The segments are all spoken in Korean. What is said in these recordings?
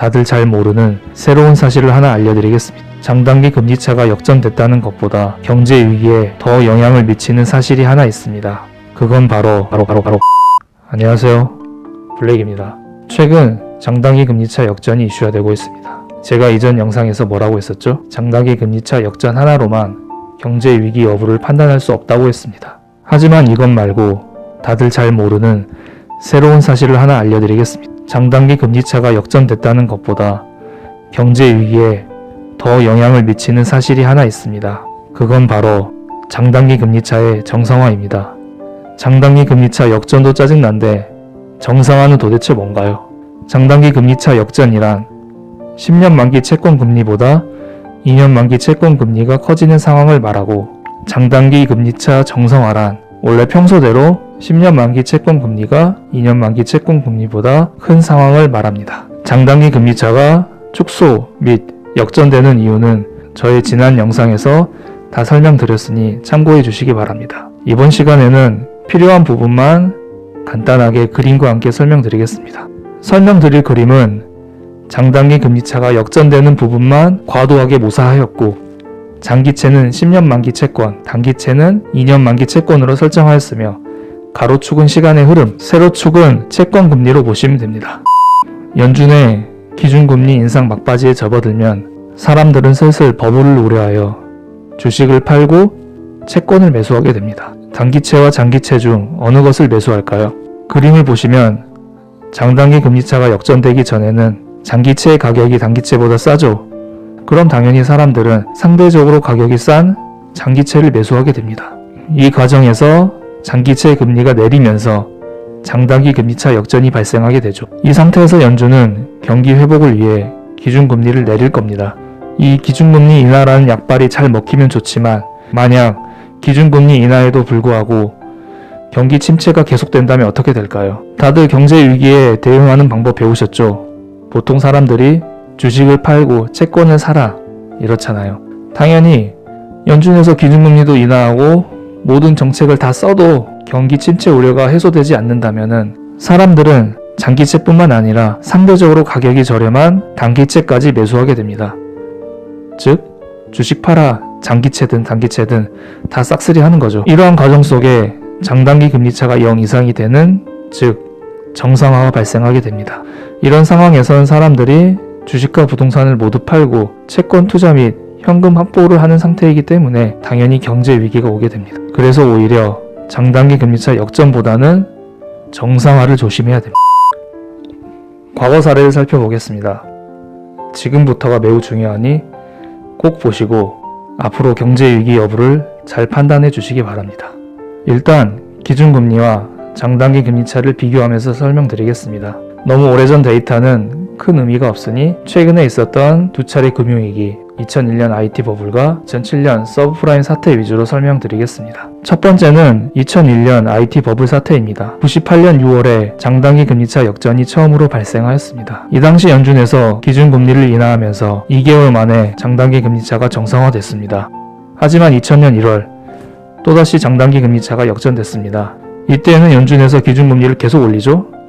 다들 잘 모르는 새로운 사실을 하나 알려드리겠습니다. 장단기 금리차가 역전됐다는 것보다 경제 위기에 더 영향을 미치는 사실이 하나 있습니다. 그건 바로 바로 바로 바로 안녕하세요. 블랙입니다. 최근 장단기 금리차 역전이 이슈가 되고 있습니다. 제가 이전 영상에서 뭐라고 했었죠? 장단기 금리차 역전 하나로만 경제 위기 여부를 판단할 수 없다고 했습니다. 하지만 이것 말고 다들 잘 모르는 새로운 사실을 하나 알려드리겠습니다. 장단기 금리차가 역전됐다는 것보다 경제 위기에 더 영향을 미치는 사실이 하나 있습니다. 그건 바로 장단기 금리차의 정상화입니다. 장단기 금리차 역전도 짜증난데 정상화는 도대체 뭔가요? 장단기 금리차 역전이란 10년 만기 채권 금리보다 2년 만기 채권 금리가 커지는 상황을 말하고 장단기 금리차 정상화란 원래 평소대로 10년 만기 채권 금리가 2년 만기 채권 금리보다 큰 상황을 말합니다. 장단기 금리차가 축소 및 역전되는 이유는 저의 지난 영상에서 다 설명드렸으니 참고해 주시기 바랍니다. 이번 시간에는 필요한 부분만 간단하게 그림과 함께 설명드리겠습니다. 설명드릴 그림은 장단기 금리차가 역전되는 부분만 과도하게 모사하였고 장기채는 10년 만기 채권, 단기채는 2년 만기 채권으로 설정하였으며 가로축은 시간의 흐름, 세로축은 채권 금리로 보시면 됩니다. 연준의 기준금리 인상 막바지에 접어들면 사람들은 슬슬 버블을 우려하여 주식을 팔고 채권을 매수하게 됩니다. 단기채와 장기채 중 어느 것을 매수할까요? 그림을 보시면 장단기 금리차가 역전되기 전에는 장기채의 가격이 단기채보다 싸죠. 그럼 당연히 사람들은 상대적으로 가격이 싼 장기채를 매수하게 됩니다. 이 과정에서 장기채 금리가 내리면서 장단기 금리차 역전이 발생하게 되죠. 이 상태에서 연준은 경기 회복을 위해 기준금리를 내릴 겁니다. 이 기준금리 인하라는 약발이 잘 먹히면 좋지만 만약 기준금리 인하에도 불구하고 경기 침체가 계속된다면 어떻게 될까요? 다들 경제 위기에 대응하는 방법 배우셨죠? 보통 사람들이 주식을 팔고 채권을 사라 이렇잖아요. 당연히 연준에서 기준금리도 인하하고 모든 정책을 다 써도 경기 침체 우려가 해소되지 않는다면은 사람들은 장기채뿐만 아니라 상대적으로 가격이 저렴한 단기채까지 매수하게 됩니다. 즉 주식 팔아 장기채든 단기채든 다 싹쓸이 하는 거죠. 이러한 과정 속에 장단기 금리차가 0 이상이 되는 즉 정상화가 발생하게 됩니다. 이런 상황에선 사람들이 주식과 부동산을 모두 팔고 채권 투자 및 현금 확보를 하는 상태이기 때문에 당연히 경제 위기가 오게 됩니다. 그래서 오히려 장단기 금리차 역전보다는 정상화를 조심해야 됩니다. 과거 사례를 살펴보겠습니다. 지금부터가 매우 중요하니 꼭 보시고 앞으로 경제 위기 여부를 잘 판단해 주시기 바랍니다. 일단 기준금리와 장단기 금리차를 비교하면서 설명드리겠습니다. 너무 오래전 데이터는 큰 의미가 없으니 최근에 있었던 두 차례 금융위기, 2001년 IT 버블과 2007년 서브프라임 사태 위주로 설명드리겠습니다. 첫 번째는 2001년 IT 버블 사태입니다. 98년 6월에 장단기 금리차 역전이 처음으로 발생하였습니다. 이 당시 연준에서 기준금리를 인하하면서 2개월 만에 장단기 금리차가 정상화됐습니다. 하지만 2000년 1월 또다시 장단기 금리차가 역전됐습니다. 이때는 연준에서 기준금리를 계속 올리죠.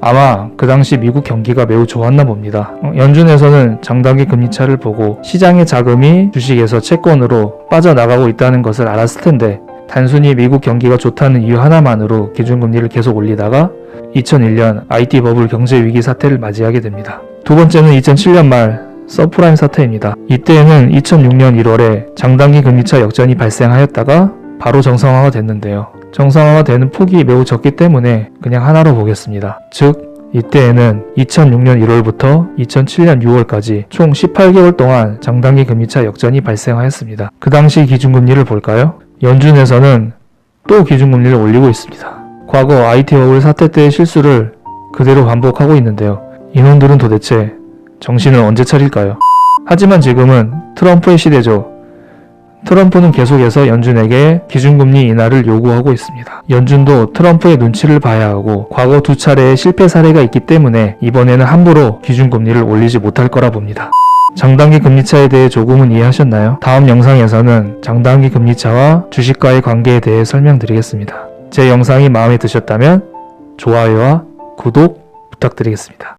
아마 그 당시 미국 경기가 매우 좋았나 봅니다. 어, 연준에서는 장단기 금리차를 보고 시장의 자금이 주식에서 채권으로 빠져나가고 있다는 것을 알았을 텐데 단순히 미국 경기가 좋다는 이유 하나만으로 기준금리를 계속 올리다가 2001년 IT 버블 경제 위기 사태를 맞이하게 됩니다. 두 번째는 2007년 말 서프라임 사태입니다. 이때에는 2006년 1월에 장단기 금리차 역전이 발생하였다가 바로 정상화가 됐는데요. 정상화가 되는 폭이 매우 적기 때문에 그냥 하나로 보겠습니다. 즉, 이때에는 2006년 1월부터 2007년 6월까지 총 18개월 동안 장단기 금리차 역전이 발생하였습니다. 그 당시 기준금리를 볼까요? 연준에서는 또 기준금리를 올리고 있습니다. 과거 IT 버블 사태 때의 실수를 그대로 반복하고 있는데요. 이놈들은 도대체 정신을 언제 차릴까요? 하지만 지금은 트럼프의 시대죠. 트럼프는 계속해서 연준에게 기준금리 인하를 요구하고 있습니다. 연준도 트럼프의 눈치를 봐야 하고 과거 두 차례의 실패 사례가 있기 때문에 이번에는 함부로 기준금리를 올리지 못할 거라 봅니다. 장단기 금리차에 대해 조금은 이해하셨나요? 다음 영상에서는 장단기 금리차와 주식과의 관계에 대해 설명드리겠습니다. 제 영상이 마음에 드셨다면 좋아요와 구독 부탁드리겠습니다.